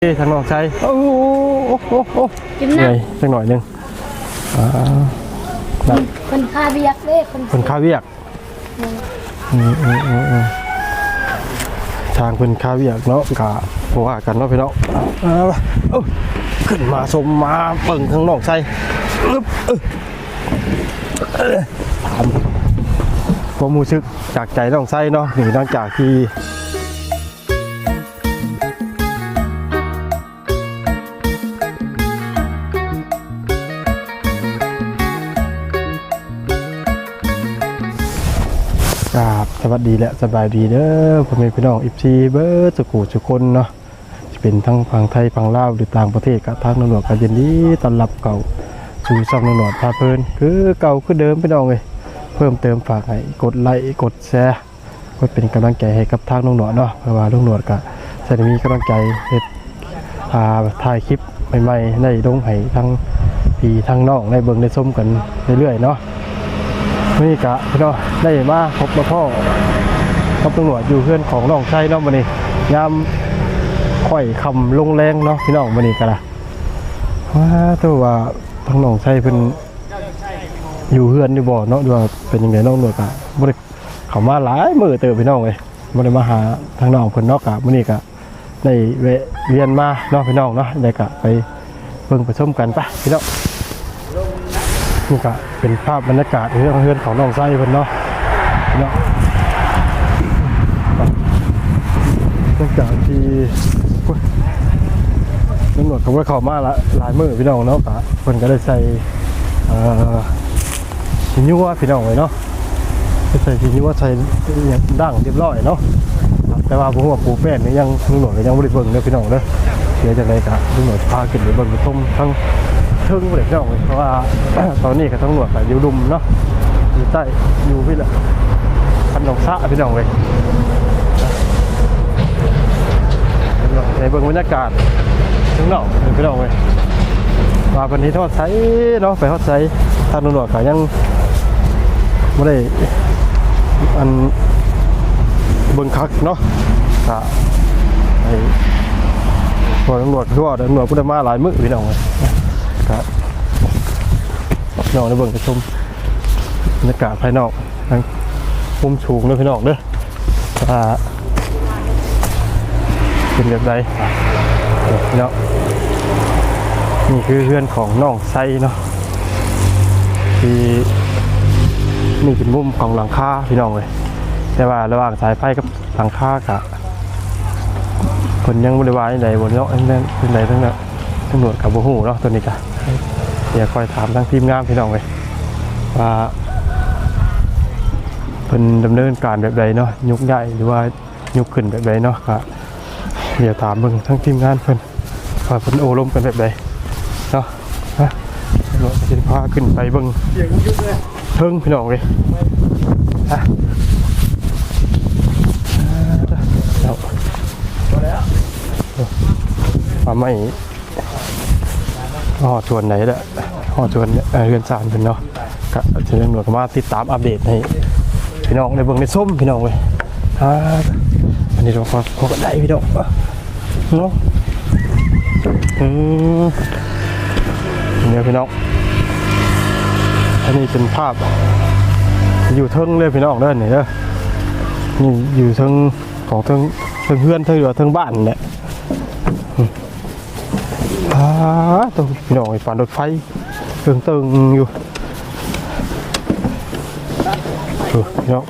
ทางน้องใช้โอ้โหโอ้โหโอ้โหกินเหน้นื่อยสักหน่อยหนึงอ่านั่นำคนคาเบียกเด้คนคนค้าเวียกอืมอืมอืมอืมทางเป็นค้าเวียกเนาะกะบ่ว่ากันเนาะพี่น้องเอาไปเอ้าขึ้นมาชมมาเบิ่งทางน้องใช้อึ๊บเอ้ยเอ้ยถามความรู้สึกจากใจน้องใช้เนาะนี่หลังจากที่ วัสดีและสบายดีเด้อพ่อแม่พี่น้องอิฟซีเบิร์สุกูสุคนเนาะจะเป็นทั้งฝั่งไทยฝั่งลาวหรือต่างประเทศกับทางตำรวจกันยินดีต้อนรับเก่าสู่ช่องตำรวจพาเพลินคือเก่าคือเดิมพี่น้องเลยเพิ่มเติมฝากให้กดไลค์กดแชร์เพื่อเป็นกำลังใจให้กับทางตำรวจเนาะเพราะว่าตำรวจก็จะมีกำลังใจเฮ็ดอ่าถ่ายคลิปใหม่ๆได้ลงให้ทั้งพี่ทั้งน้องได้เบิ่งได้ชมกันเรื่อยๆเนาะ นี่กะพี่น้องได้มาพบมาพ่อพบตำรวจอยู่เพื่อนของน้องชายเนาะมันนี่ยามค่อยคำลงแรงเนาะพี่น้องมันนี่กะละว้าตัวว่าทางน้องชายเพิ่นอยู่เพื่อนอยู่บ่เนาะดูว่าเป็นยังไงน้องหนวดกะบ่ได้เขามาหลายมือเติบพี่น้องเลยบ่ได้มาหาทางน้องเพิ่นเนาะกะมื้อนี้กะได้แวเวียนมาเนาะพี่น้องเนาะได้กะไปเบิ่งไปชมกันไปพี่น้อง นี่ก็เป็นภาพบรรยากาศเรื่องเฮือนของน้องไส้เพิ่นเนาะเนาะหลังจากที่ตำรวจเขาก็เข้ามาละหลายมือพี่น้องเนาะกะเพิ่นก็ได้ใส่ชิ้นยัวพี่น้องไว้เนาะใส่ชิ้นยัวใส่ดั้งเรียบร้อยเนาะแต่ว่าผมว่าปูแป้นนี่ยังตำรวจก็ยังไม่ได้เบิ่งเด้อพี่น้องเด้อเดี๋ยวจะไรกะตำรวจพาขึ้นไปเบิ่งไปชมทั้ง เทิงเลยเจ้าเพราะว่าตอนนี้กับตำรวจกับอยู่ดุมเนาะอยู่ใต้อยู่พี่ละคันหนองสะพี่น้องเลยในเบื้องบรรยากาศข้างนอกพี่น้องเลยมาวันนี้ทอดไซเนาะไปทอดไซทางตำรวจก็ยังไม่ได้อันเบิ่งคักเนาะก็ไอ้พอตำรวจคือว่าตำรวจพูดมาหลายมื้อพี่น้องเลย ครับนอกในเบื้องไปชมบรรยากาศภายนอกทางมุมสูงด้วยพี่น้องเด้อว่าเป็นแบบไรเนาะนี่คือเพื่อนของน้องไซเนาะที่นี่เป็นมุมของหลังคาพี่น้องเลยแต่ว่าระหว่างสายไฟกับหลังคากะคนยังบริวารใดบนเนาะอันนั้นเป็นใดทั้งนั้น ตำรวจกับบูฮูเนาะตัวนี้กะเดี๋ยวคอยถามทางทีมงานพี่น้องเลยว่าเป็นดำเนินการแบบใดเนาะยุกใหญ่หรือว่ายุกขึ้นแบบใดเนาะเดี๋ยวถามเบิ่งทั้งทีมงานเพิ่นว่าเพิ่นโอลมกันแบบใดเนาะฮะราจะพาขึ้นไปเบิ่งเทิงพี่น้องเลยฮะเอาว่าไม่ หอชวนไหนละหอชวนเอ่อเรือนสารเป็นเนาะก็จะเรื่องหน่วยกมาติดตามอัปเดตให้พี่น้องในเบื้องในส้มพี่น้องเลยอ่าอันนี้เราพอพอกันได้พี่น้องเนาะอืมเนี่ยพี่น้องอันนี้เป็นภาพ อยู่เทิงเลยพี่น้องเด้านนี่เด้อนี่อยู่เทิงของเทิงเทิงเพื่อนเทิงเหลือเทิงบ้านเนี่ย ตัวพี่น้องไอ้ฝันรถไฟเตึงตึงอยู่เออพี่น้อง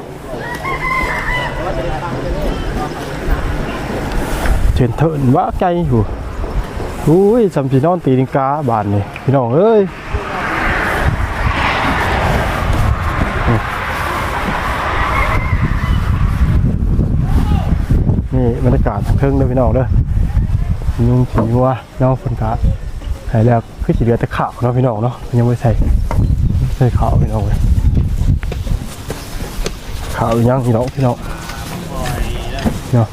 เจนเถินว่าไกลอยู่อุ้ยจำพี่น้องตีนิกาบานนี่พี่น้องเอ้ยนี่บรรยากาศเทิงเลยพี่น้องเด้อ ยุงสีวัวน้องฝนกาหายแล้วคือสีเหลือแต่ขาวเนาะพี่น้องเนาะมันยังไม่ใส่ใส่ขาวพี่น้องเลยขาวยังพี่น้องพี่น้องเนาะ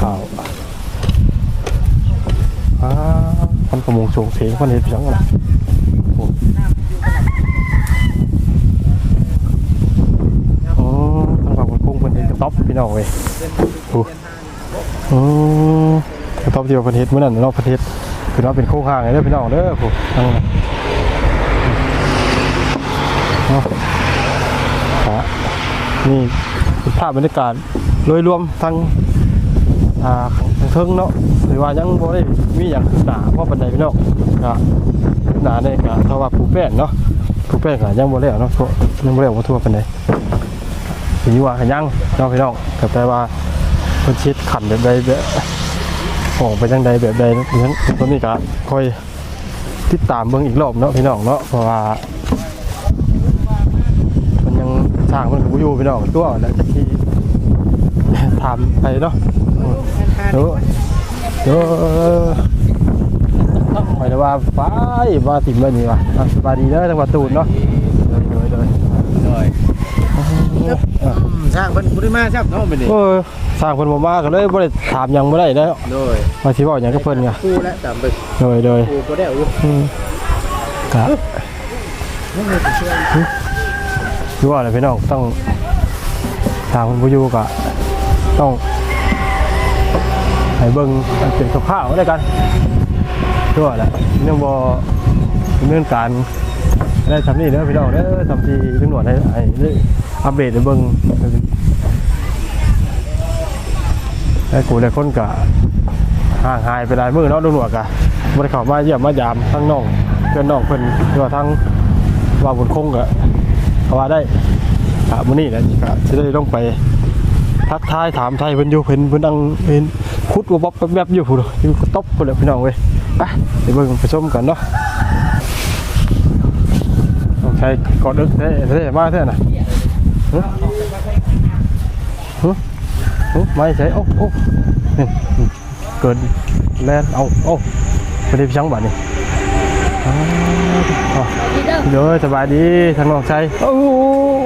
ขาวอ่าคนประมงโฉงเฉงคนเห็นพี่น้องกันนะโอ้ น้องเว้ยโอ้อืมกระต๊อบที่ว่าประเทศเมื่อนั้นเนาะประเทศคือว่าเป็นโค้งห่างเลยพี่น้องเด้อผู้ทางนั้นเนาะฮะนี่ภาพบรรยากาศโดยรวมทั้งอ่าทางเทิงเนาะหรือว่ายังบ่ได้มีอย่างขึ้นหนาเพราะปันใดพี่น้องก็ขึ้นหนาเนี่ยก็เท่าว่าผู้แป้งเนาะผู้แป้งก็ยังบ่แล้วเนาะยังบ่แล้วบ่ทั่วปานใด ถึงว่าขยังเน้องพี่น้องก็แปลว่าเพิ่นชิดขันแบบใดแบบออกไปจังใดแบบใดนั้นตัวนี้ก็ค่อยติดตามเบิ่งอีกรอบเนาะพี่น้องเนาะเพราะว่ามันยังสร้างมันก็บ่อยู่พี่น้องตัวแล้วจะที่ถามไปเนาะเดี๋ยวเดี๋ยวไปแต่ว่าไปมาติ่มไว้นี่ว่ะสบายดีเด้อจังหวัดตูนเนาะเดยเดยเดยโดย ร้างเพิ่นบ่ได้มาครับเนาะมื้อนี้เออสร้างเพิ่นบ่มาก็เลยบ่ได้ถามหยังบ่ได้แล้วโดยว่าสิเว้าหยังกับเพิ่นไงกูและตามเบิ่งโดยโดยกูบ่ได้เอาอยู่อืมกะมันเลยสิช่วยคือว่าอะไรพี่น้องต้องทางเพิ่นบ่อยู่ก็ต้องให้เบิ่งมันเป็นคร่าวๆแล้วกันคือว่าแหละยังบ่ดำเนินการได้ทำนี่เด้อพี่น้องเด้อทำที่ตำรวจให้ให้ได้อัปเดตให้เบิ่ง ให้กูได้คนกะห่างหายไปหลายมือเนาะตำรวจกะบ่ได้เข้ามาเยี่ยมมายามทั้งน้องเพื่อนน้องเพิ่นหรือว่าทั้งว่าบุญคงก็เขาว่าได้อะมื้อนี้แหละก็สิได้ลงไปทักทายถามไทยเพิ่นอยู่เพิ่นเพิ่นนั่งเพิ่นคุดว่าบ๊อบแป๊บๆอยู่พุ่นอยู่ก็ตบพุ่นแหละพี่น้องเว้ยไปไปเบิ่งไปชมกันเนาะต้องใช้กอดดึกได้ได้มาแท้น่ะหึหึ หึไม่ใช่โอ้โอ้นี่นี่เกินแล่นเอาเอาไปได้พี่ช่างบัดนี่อ้าวเอาดีเด้อเดี๋ยวสบายดีทางน้องชายโอ้โห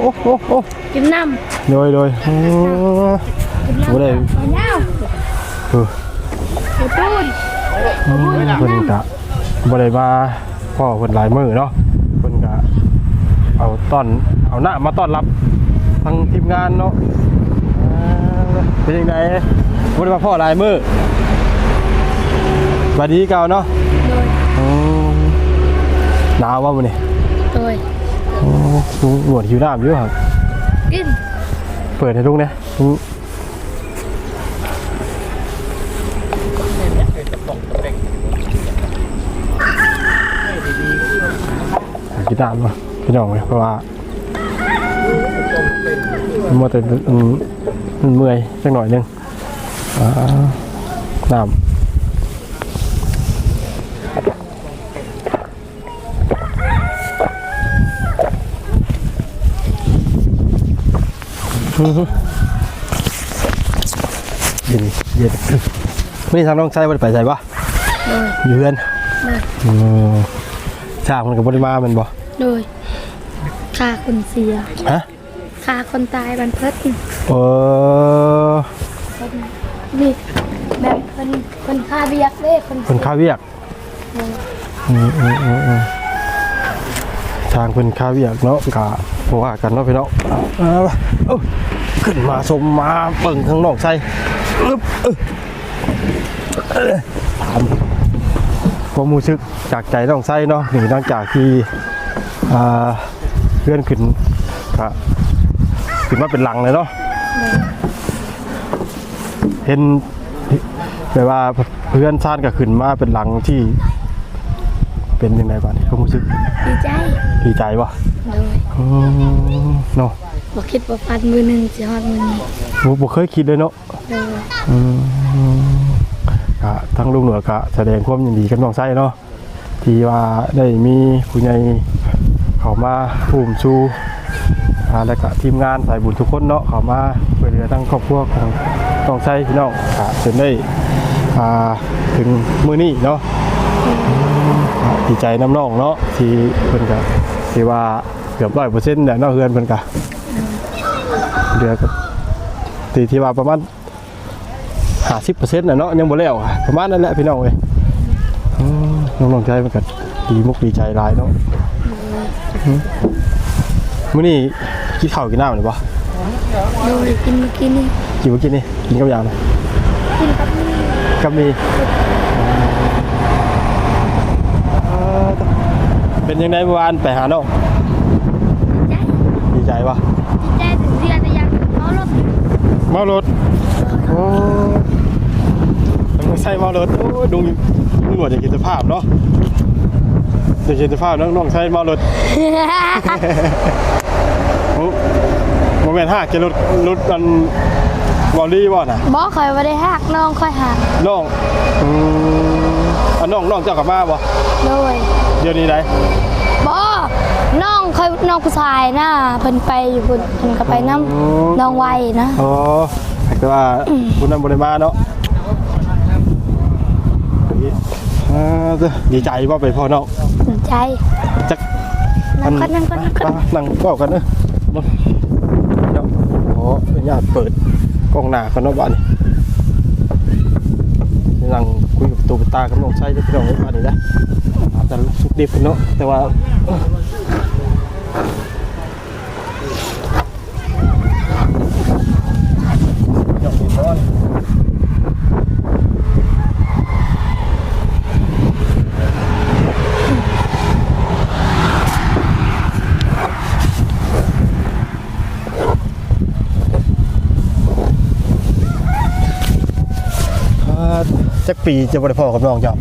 โอ้โหโอ้กินน้โดยโดยโอ้ำกินน้ำบ่ได้ไปเน่าเออไปตูนเพิ่นกะบ่ได้มาพ่อเพิ่นหลายมื้อเนาะเพิ่นกะเอาต้อนเอาหน้ามาต้อนรับทางทีมงานเนาะอ่าเป็นยังไงบ่ได้มาพ่อหลายมื้อสวัสดีเก่าเนาะโดยอืมหนาวว่ามื้อนี้โดยโอ้ลุงหนวดหิวน้ำอยู่ครับ กินเปิดให้ลุงเนี่ยลุงกีตาร์มาพี่น้องเลยเพราะว่ามัวแต่อืม มันเมื่อยสักหน่อยหนึงอ่าน้ำอื้อหือเย็นเย็นไม่ทางน้องใช้บ่ได้ไปใส่ปะโดยอยู่เพื่อนโดยอืมช่างมันกับบริมาแมันบ่โดยฆ่าคนเสียฮะฆ่าคนตายบันเพิด เออคนนี่แบบคนคนฆ่าเบียกเด้คนคนข้าเวียกอืมอืมอืมอืมทางคนข้าเวียกเนาะกะบ่ว่ากันเนาะพี่เนาะเอาเอาเอ้าขึ้นมาสมมาเบิ่งข้างนอกใส่อึ๊บเอ้ยเอ้ยถามความรู้สึกจากใจน้องไส้เนาะนี่หลังจากที่อ่าเพื่อนขึ้นกะขึ้นมาเป็นหลังเลยเนาะ เห็นแบบว่าเพื่อนชาติก็ขึ้นมาเป็นหลังที่ เป็นยังไงบ้างความรู้สึกดีใจดีใจวะโดยอืมเนาะบ่คิดว่าฟันมือหนึ่งสิฮอดมือนี้บ่บ่เคยคิดเลยเนาะโดยอืมกะทั้งลุงหนวดกะแสดงความยินดีกับน้องไส้เนาะที่ว่าได้มีผู้ใหญ่เข้ามาภูมิชูอ่าและก็ทีมงานสายบุญทุกคนเนาะเข้ามาช่วยเหลือทั้งครอบครัวของน้องไส้พี่น้องกะจนได้อ่าถึงมื้อนี้เนาะดีใจน้ำน้องเนาะที่เพิ่นก็ที่ว่าเกือบร้อยเปอร์เซ็นต์เนี่ยเนาะเฮือนเพิ่นก็เดือก็ตีที่ว่าประมาณห้าสิบเปอร์เซ็นต์น่ะเนาะยังบ่แล้วประมาณนั้นแหละพี่น้องเอ้ยอืมน้องๆใจมันก็ดีมุกดีใจหลายเนาะมื้อนี้ กินข้าวกินน้ำหรือบ่โดยกินเมื่อกี้นี่กินเมื่อกี้นี่กินกับอย่างนะกินกับนี่กับมีเอ่อเป็นยังไงเมื่อวานไปหาน้องใจดีใจปะจิตใจถึงเสียแต่ยังเอารถเมารถโอ้ไม่ใช่เมารถโอ้ยดุงดุงหนวดอย่างกินสภาพเนาะอย่างกินสภาพน้องน้องใช้เมารถโอ้ โมเมนต์ห้ากิโลรถมันวอลลี่บ่น่ะบอกคอยว่าได้หักน้องคอยหักน้องอืมอันน้องน้องเจ้ากลับมาบ่โดยเดี๋ยวนี้ไหนบอน้องเคยน้องผู้ชายนะเพิ่นไปอยู่เพิ่นเพิ่นก็ไปน้ำน้องไวนะอ๋อแต่ว่าคุณนั่นบริมาเนาะอ่าเด้อดีใจว่าไปพ่อน้องสนใจจัก นั่งกันนั่งกันนั่งกันป้านั่งเฝ้ากันเนอะมาเนาะโอ้เป็น ญาตเปิดกล้องหน้าคนนบ้านนี่นั่งคุยกับตูปตากับน้องชายที่พี่น้องไว้บ้านนี่นะอาจจะสุกดิบเนาะแต่ว่าเจ้าพี่น้อง อ่า จักปีจะบริพ่อกับน้องเจ้า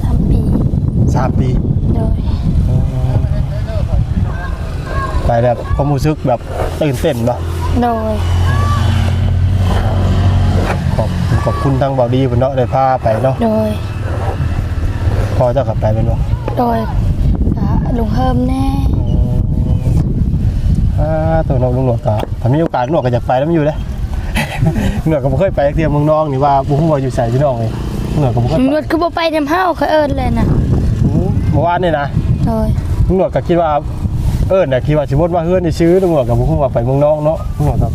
สามปีสามปี โดยไปแบบความรู้สึกแบบตื่นเต้นปะโดยขอบขอบคุณทางเบาดีเพิ่นเนาะได้พาไปเนาะโดยพ่อเจ้ากลับไปเป็นบ่โดยก็ลุงเฮิมแน่อ่าตัวน้องลุงหนวดก็ถ้ามีโอกาสลุงหนวดก็อยากไปแล้วมันอยู่เด้ลุงหนวดก็บ่เคยไปเที่ยวเมืองน้องนี่ว่าบ่ฮู้ว่าอยู่ไสพี่น้อง เลยลุงหนวดก็บ่เคยตำรไปวจคือบ่ไปนำเฮาเขาเอิ้นเลยนะอืมเมื่อวานนี่นะโดยลุงหนวดก็คิดว่าเอิ้นน่ะคิดว่าสิบ่ว่าเฮือนนี่ซื้อลุงหนวดก็บ่ฮู้ว่าไปเมืองน้องเนาะลุงหนวดครับ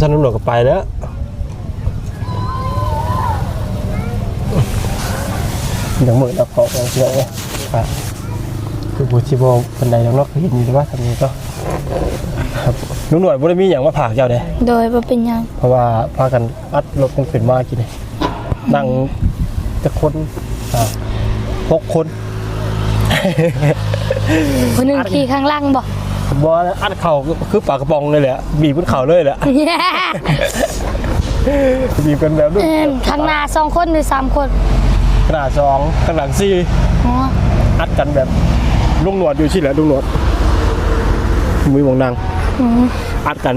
ฉันลุงหนวดก็ไปแล้วอย่างมือเราขอเอาเชื่อเลยครับคือบูชิโบคนใดเราเนาะเห็นอยู่ว่าทำนี้ก็ครับลุงหน่วยบ่ได้มีอย่างว่าผากเจ้าเด้โดยบ่เป็นหยัง เพราะว่าพากันอัดรถกันขึ้นมากินนี่ นั่งจะคนอ่าหกคนคนหนึงขี่ข้างล่างบ่บ่อัดเข่าคือปากกระป๋องเลยแหละบีบบนเข่าเลยแหละบีบกันแบบเอิ้นข้างหน้าสองคนหรือสามคนขนาดสองข้างหลังสี่อ๋ออัดกันแบบลุงหนวดอยู่ที่แหละลุงหนวดมือมองนางอืมอัดกัน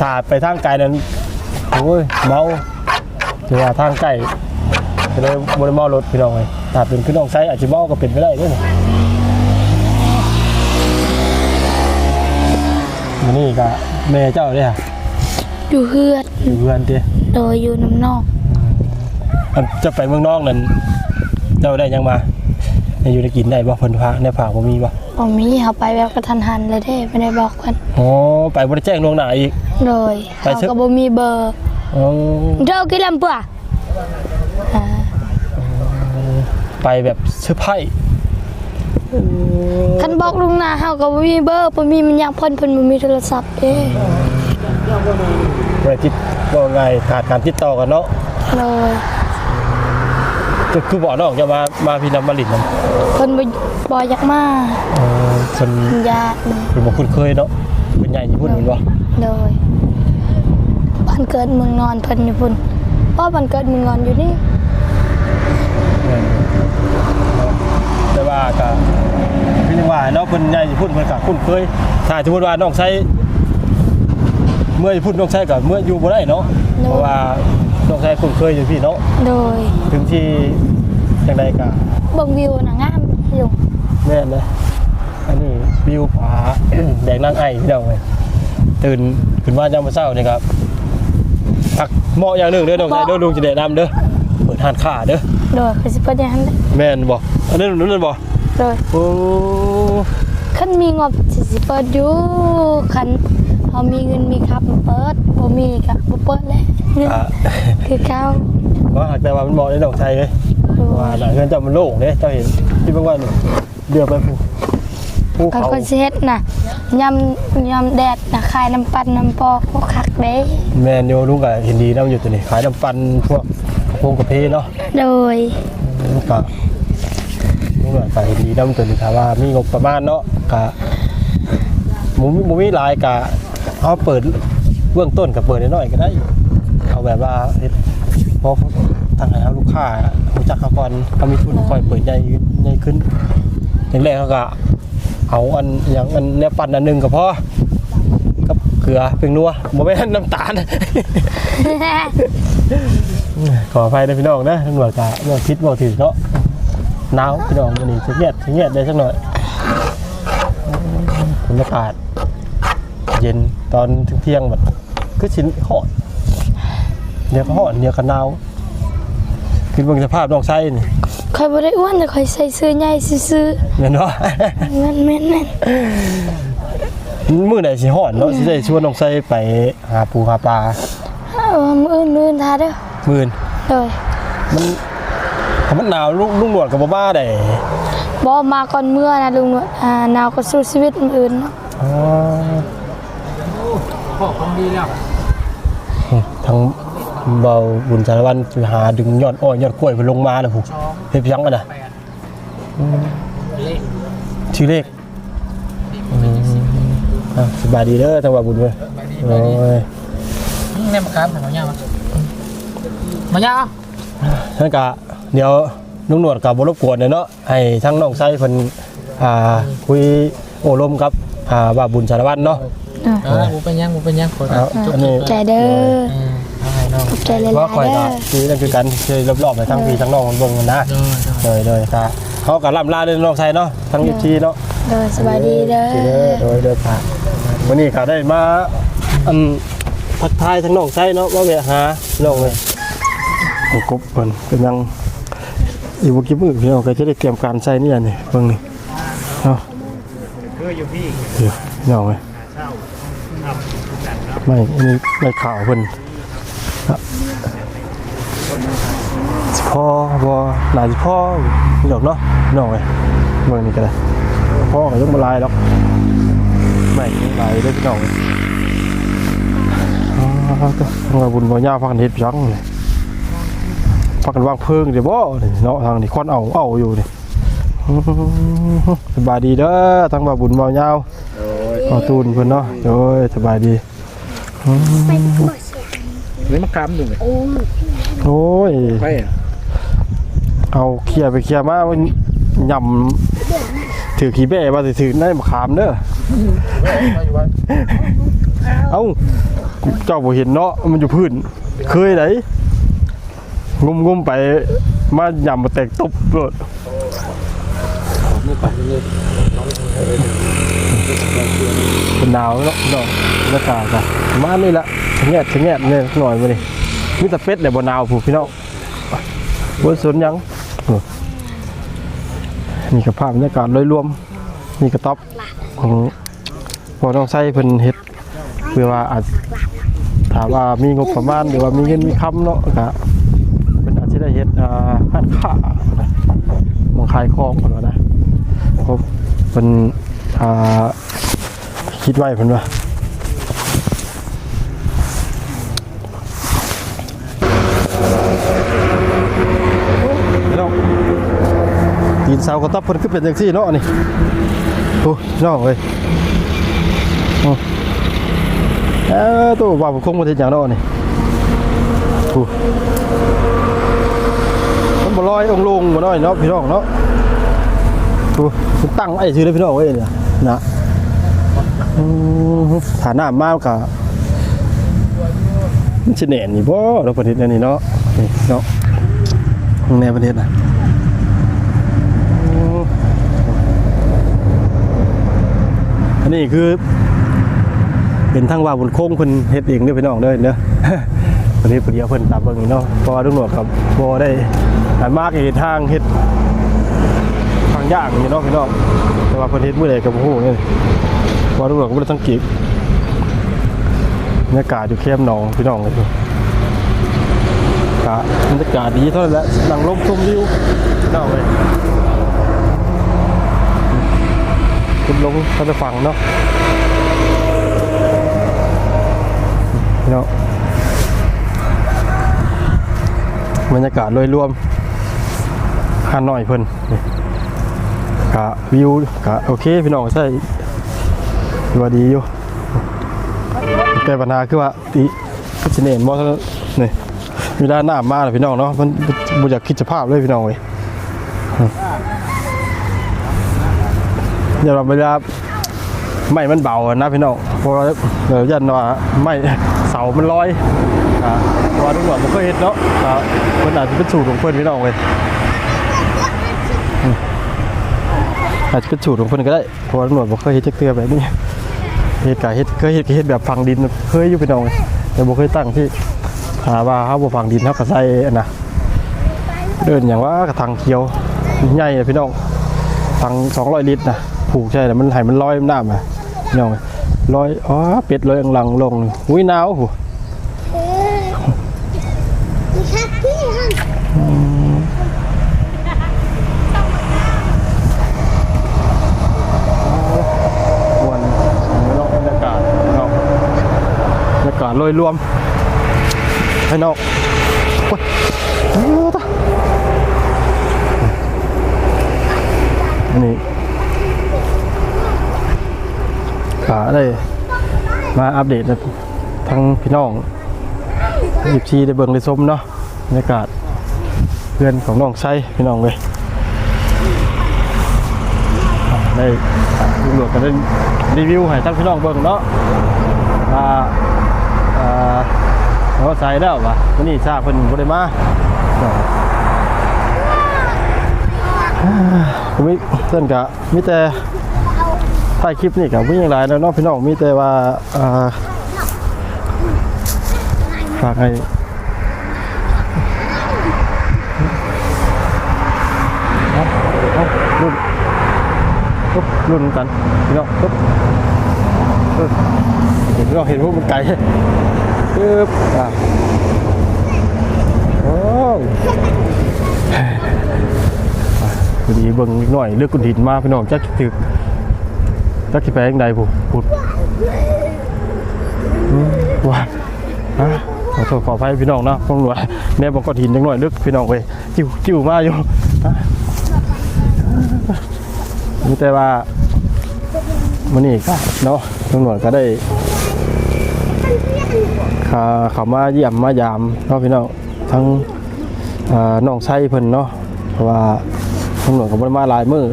ถ้าไปทางไกลนั้นโอ้ยเมา ถือว่าทางไกลจะได้บริมอรถพี่น้องเลยถ้าเป็นขึ้นน้องไซอาจจะเมาก็เป็นไปได้ด้วยนี่มื้อนี่ก็แม่เจ้าเนี่ยอยู่เฮือดอยู่เพื่อนเตี้ยโดยอยู่น้ำนอกอันจะไปเมืองนอกนั่นเจ้าได้ยังมาได้อยู่ได้กินได้บ่เพิ่นพาในผากบ่มีบ่บ่มีเขาไปแบบกระทันหันเลยเด้ไม่ได้บอกกันอ๋อไปบ่ได้แจ้งล่วงหน้าอีกโดยไปเขาเถอะก็บ่มีเบอร์อ๋อ เจ้ากี่ลำเปล่าอ่าไปแบบเซอร์ไพรส์คันบอกลุงหนาเฮาก็บ่มีเบอร์บ่มีมันยังเพิ่นเพิ่นบ่มีโทรศัพท์เด้เวลาติดก็ไงขาดการติดต่อกันเนาะโดยจะคือบอกน้องจะมามาพี่น้ำมาลินน้ำเพิ่นบ่บ่อยากมาเออคนญาตินี่เป็นบ่คุ้นเคยเนาะเป็นใหญ่ญี่ปุ่นเป็นบ่โดยบ้า นเกิดเมืองนอนเพิ่นอยู่พุ่นพ่อบ้านเกิดเมืองนอนอยู่นี่เออแต่ว่าก็พี่นึกว่าเนาะเป็นใหญ่ญี่ปุ่นเพิ่นก็คุ้นเคยถ้าสมมุติว่าน้องใช้เมื่อญี่ปุ่นน้องใช้ก็เมื่ออยู่บ่ได้เนาะเพราะว่าน้องใช้คุ้นเคยอยู่พี่เนาะโดย ถึงที่จังใดก็เบิ่งวิวน่ะงามอยู่แม่นเลยอันนี้วิวผาแดงนางไอพี่น้องเลยตื่นขึ้นมายามมื้อเช้านี่ครับ ผักเหมาะอย่างหนึ่งเด้อน้องชายเด้อลุงจะแนะนำเด้อเปิดห้านค้าเด้อโดยคือสิเพิ่นอย่างนั้นแหละแม่นบ่อันนั้นนั่นบ่โดยโอ้คันมีงบสิสิเปิดอยู่คันเฮามีเงินมีครับมาเปิดบ่มีก็บ่เปิดแล้วอะคือเก่าว่าหากแต่ว่ามันเหมาะในน้องชายเลยโดว่ายหลังเงินเจ้ามันโล่งเด้เจ้าเห็นที่บางวันเดือไปผู้ ภูกันเขาคนสิเฮ็ดน่ะยำยำแดดน่ะขายน้ำปั่นน้ำปอกพวกคักเด้แม่นโยลุงก็เห็นดีนํอยู่ตัวนี้ขายน้ำปั่นพวกกระโปรงกระเพเนาะโดยลุงก็ลุงก็เห็นดีนํตัวนี้ถ้าว่ามีงบประมาณเนาะก็หมูหมูมีหลายก็เอาเปิดเบื้องต้นก็เปิดน้อยๆก็ได้ เอาแบบว่าเฮ็ดเพราะทางไหนเอาลูกค้ารู้จักเขาก่อนเขามีทุนค่อยเปิดใหญ่ใหญ่ขึ้นอย่างแรกเขาก็ เอาอันอย่างอันเนี้ยปั่นอันหนึ่งก็พอกับเกลือเป็นนัวบ่แม่นน้ำตาล ขออภัยนะพี่น้องนะตำรวจกะเรื่องคิดบอกถือเนาะหนาวพี่น้องวันนี้จะเงียบจะเงียบได้สักหน่อยบรรยากาศเย็นตอนเที่ยงแบบก็ชินหอดเดี๋ยวก็หอดเดี๋ยวก็หนาว คิดเบิ่งสภาพน้องไส้นี่ค่อยบ่ได้อ้วนแต่ค่อยใส่เสื้อใหญ่ซื่อเห็นเนาะๆแม่นแม่นแม่นมื้อไหนสิหอดเนาะสิได้ชวนน้องไส้ไปหาปูหาปลาเออมื้ออื่นมื้ออื่นทาเด้อมื้อนโดยมันถ้ามันหนาวลุงลุงหนวดกับบ่บ้าได้บ่มาก่อนเมื่อนะลุงหนวดอ่าหนาวก็สู้ชีวิตมื้ออื่นเนาะอ๋อ พ่อของดีแล้วทั้ง เบาบุญสารวันไปหาดึงยอดอ้อยยอดกล้วยไปลงมาเลยผมเฮ็ดเพียงกันนะเละชื่อเลขอืมอะสบายดีเด้อจังหวะบุญเว้ยโอ้ยแม่มาครับของยาวมายาวท่านกะเดี๋ยวลุงหนวดกับบรบกวนเนาะให้ทั้งน้องไส้เพิ่นอ่าคุยโอ้ลมกับอ่าว่าบุญสารวัตรเนาะเออบุเป็นยังบุเป็นยังขอเอาอันนี้ใจเด้อเอาให้ น้องขอบใจหลายว่าคอยๆเด้กัอคือนั่นคือกันเคยรอบๆไปทั้งพี่ทั้งน้องเบิ่งกันนะเออโดยโดยกะเขากับล่ำลาเด้อน้องไส้เนาะทั้งยูทีเนาะ โดยสบายดีเด้สิเด้ออโดยโดยผ่านวันนี้ก็ได้มาอันทักทายทั้งน้องไส้เนาะว่าเวะหาน้องเลยโอ้กบเพิ่นเป็นยังอีกบ่กี่มื้อพี่น้องก็จะได้เตรียมการใส่เนี่ยนี่เบิ่งนี่เนาะเอออยู่พี่เดี๋ยวพี่น้องเอ้ยไม่อันนี้ไม่ข่าวเพิ่นอะ สิพ่อบ่น่าสิพ่อพี่น้องเนาะพี่น้องเอ้ยเบิ่งนี่ก็ได้พ่อก็ยังบ่ลายดอกไม่ไหลได้พี่น้องอ๋อก็ทางว่าบุญบ่ย่าพักกันเฮ็ดจังเลยพักกันวางเพลิงเดี๋ยวบ่นี่เนาะทางนี้ควันเอาเอาอยู่นี่อื้อหือสบายดีเด้อทางว่าบุญบ่ยาวเอาตูนเพิ่นเนาะโอ้ยสบายดีอื้อไม่มาคำหนึ่งโอ้ยไปอะ เอาเคลียร์ไปเคลียร์มามันยำถือขี้เบ้มาสิถือในมะขามเด้อเอ้าเจ้าบ่เห็นเนาะมันอยู่พื้น เคยไหนงมงมๆไปมาย่ำมาแตกตบโลดไม่ไปเลยเป็นหนาวเนาะเนาะบรรยากาศอะมานี่ละชะแงะชะแงะเนี่ยหน่อยมาดิมีแต่เป็ดแต่บ่หนาวผู้พี่น้องบ่สนหยังเออ นี่ก็ภาพบรรยากาศโดยรวม นี่ก็ต๊อปของพอต้องใช้เพิ่นเฮ็ดเพื่อว่าอาจถามว่ามีงบประมาณหรือว่ามีเงินมีคำเนาะก็เพิ่นอาจสิได้เฮ็ดอ่าร้านค้ามองขายของก่อนว่านะเพราะเพิ่นอ่าคิดไว้เพิ่นว่าพี่น้องตี นเสากระต๊อบเพิ่นคือเป็นจังซี่เนาะนี่โอ้น้องเอ้ยโอ้เอ้อตัวว่าบ่คงบ่เฮ็ดหยังเนาะนี่โอ้มันบ่ลอยองลงบ่น้อยเนาะพี่น้องเนาะโอ้มันตั้งไอ้ซื่อเลยพี่น้องเอ้ยเนี่ยนะฐานะมากกะมันสิแหน่นนี่บ่เราประเทศอันนี้เนาะนี่เนาะในประเทศน่ะอืม อันนี้คือ เป็นทางว่าบนโค้งเพิ่นเฮ็ดเองเด้อพี่น้องเด้อเด้อประเทศประเดียวเพิ่นตามเบิ่งนี่เนาะเพราะว่าลุงหนวดกับบ่ได้อันมากเฮ็ดทางเฮ็ดทางยากนี่เนาะพี่น้องแต่ว่าเพิ่นเฮ็ดมื้อใดก็บ่ฮู้นี่ว่าตำรวจก็ไม่ได้สังเกตบรรยากาศอยู่เข้มหนองพี่น้องเลยกะบรรยากาศดีเท่านั้นแหละนั่งลมชมวิวพี่น้องเลย ขึ้นลงเขาจะฟังเนาะพี่น้องบรรยากาศโดยรวมฮานอยเพิ่นนี่กะวิวกะโอเคพี่น้องใช่ว่าดีอยู่แต่ปัญหาคือว่าติก็จะเห็นมอเนี่มีด้านหน้ามาเลยพี่น้องเนาะมันบุอยากคิดสภาพเลยพี่น้องเลย เดี๋ยวเราเวลาไม่มันเบานะพี่น้องเพราะว่าเดี๋ยวยันว่าไม่เสามันลอยเพราะว่าทุกหน่วยมันก็เห็นเนาะอ่ามันอาจจะเป็นสูตรของเพื่อนพี่น้องเลยอาจจะเป็นสูตรของเพิ่อนก็ได้เพราะว่าตำรวจบ่เคยเฮ็ดจักเทื่อแบบนี้เฮ็ดกะเฮ็ดเคยเฮ็ดเฮ็ดแบบฝังดินเคยอยู่พี่น้องแต่บ่เคยตั้งที่ถาว่าเฮาบ่ฝังดินเฮาก็ใส่อันน่ะเดินอย่างว่ากระถางเขียวใหญ่พี่น้องถัง200ลิตรนะ ผูกใช่แล้วมันให้มันลอยน้ำอะพี่น้องลอยอ๋อเป็ดลอยหลังๆลงอุ้ยหนาวโหมวนนอกบรรยากาศนอกบรรยากาศโดยรวมให้นอกว้ายโอ้ตะอันนี้ก็ ได้มาอัปเดตทั้งพี่น้องหยิบชีได้เบิ่งได้ชมเนาะบรรยากาศเพื่อนของน้องไส้พี่น้องเลยได้ตำรวจก็ได้รีวิวให้ท่านพี่น้องเบิ่งเนาะว่าอ่าเขาใส่แล้ววะวันนี้ทราบเพิ่นบ่ได้มาเนาะอ่าผมเพิ่นก็มีแต่ ถ่ายคลิปนี่ก็บ่มีหยังหลายแล้วเนาะพี่น้องมีแต่ว่าอ่าฝากให้รุ่นปุ๊บรุ่นกันพี่น้องปุ๊บเห็นพี่น้องเห็นพวกมันไกลปุ๊บอะโอ้พอดีเบิ่งนิดหน่อยเลือกกุนหินมาพี่น้องจักถึก จักสิไปยังใดผู้พูดว่าฮะขอโทษขออภัยพี่น้องเนาะพวกหน่วยแม่บอกก้อนหินจังหน่อยลึกพี่น้องเว้ยจิ้วจิ้วมาอยู่มีแต่ว่ามันนี่ก็เนาะตำรวจก็ได้ขาเขามาเยี่ยมมายามเนาะพี่น้องทั้งอ่าน้องไส้เพิ่นเนาะเพราะว่าตำรวจก็บ่ได้มาหลายมื้อ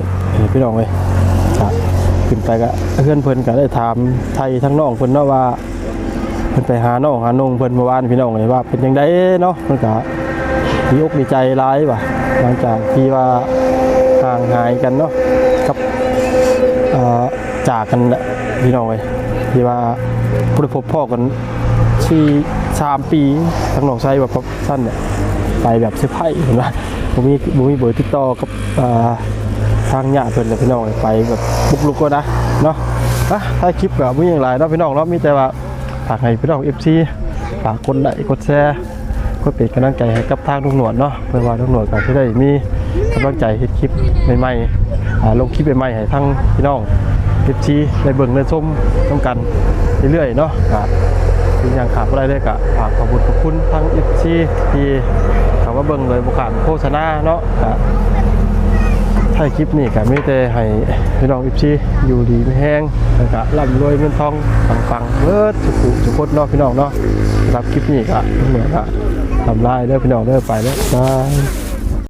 พี่น้องเอ้ย ขึ้นไปก็เพื่อนเพิ่นก็ได้ถามไทยทั้งน้องเพิ่นเนาะว่าเพิ่นไปหาน้องหานงเพิ่นเมื่อวานพี่น้องเลยว่าเป็นจังไดเนาะเพิ่นก็ดีอกดีใจหลายว่ะหลังจากที่ว่าห่างหายกันเนาะกับจากกันพี่น้องเลยที่ว่าพบพบพ่อกันที่สามปีทั้งน้องชายแบบสั้นเนี่ยไปแบบเซอร์ไพรส์เห็นไหมผมมีผมมีเบอร์ติดต่อกับอ่อทางญาติเพิ่นเลยพี่น้องไปแบบบุกลุกก็นะเนาะอะถ้าคลิปกับมีอย่างไรเนาะพี่น้องเนาะมีแต่ว่าฝากให้พี่น้องเอฟซีฝากกดไลค์กดแชร์กดเป็นกำลังใจให้กับทางทุกหนวดเนาะเพื่อว่าทุกหนวดก็จะได้มีกำลังใจเฮ็ดคลิปใหม่ๆลงคลิปใหม่ๆให้ทั้งพี่น้องคลิปชี้ในเบิ่งในส้มต้องกันเรื่อยๆเนาะอ่าถึงอย่างขาดอะไรได้กะฝากขอบคุณขอบคุณทั้งอิชีที่เขาว่าเบิ่งเลยบุขาดโฆษณาเนาะ ถ่ายคลิปนี่ก็ไม่แต่ให้พี่น้องอิชีอยู่ดีไม่แห้งแล้วก็ร่ำรวยเงินทองฟังๆเบิดสุขุสุขดเนาะพี่น้องเนาะรับคลิปนี้ก็เหมือนกับทำลายเด้อพี่น้องเด้อไปแล้วบาย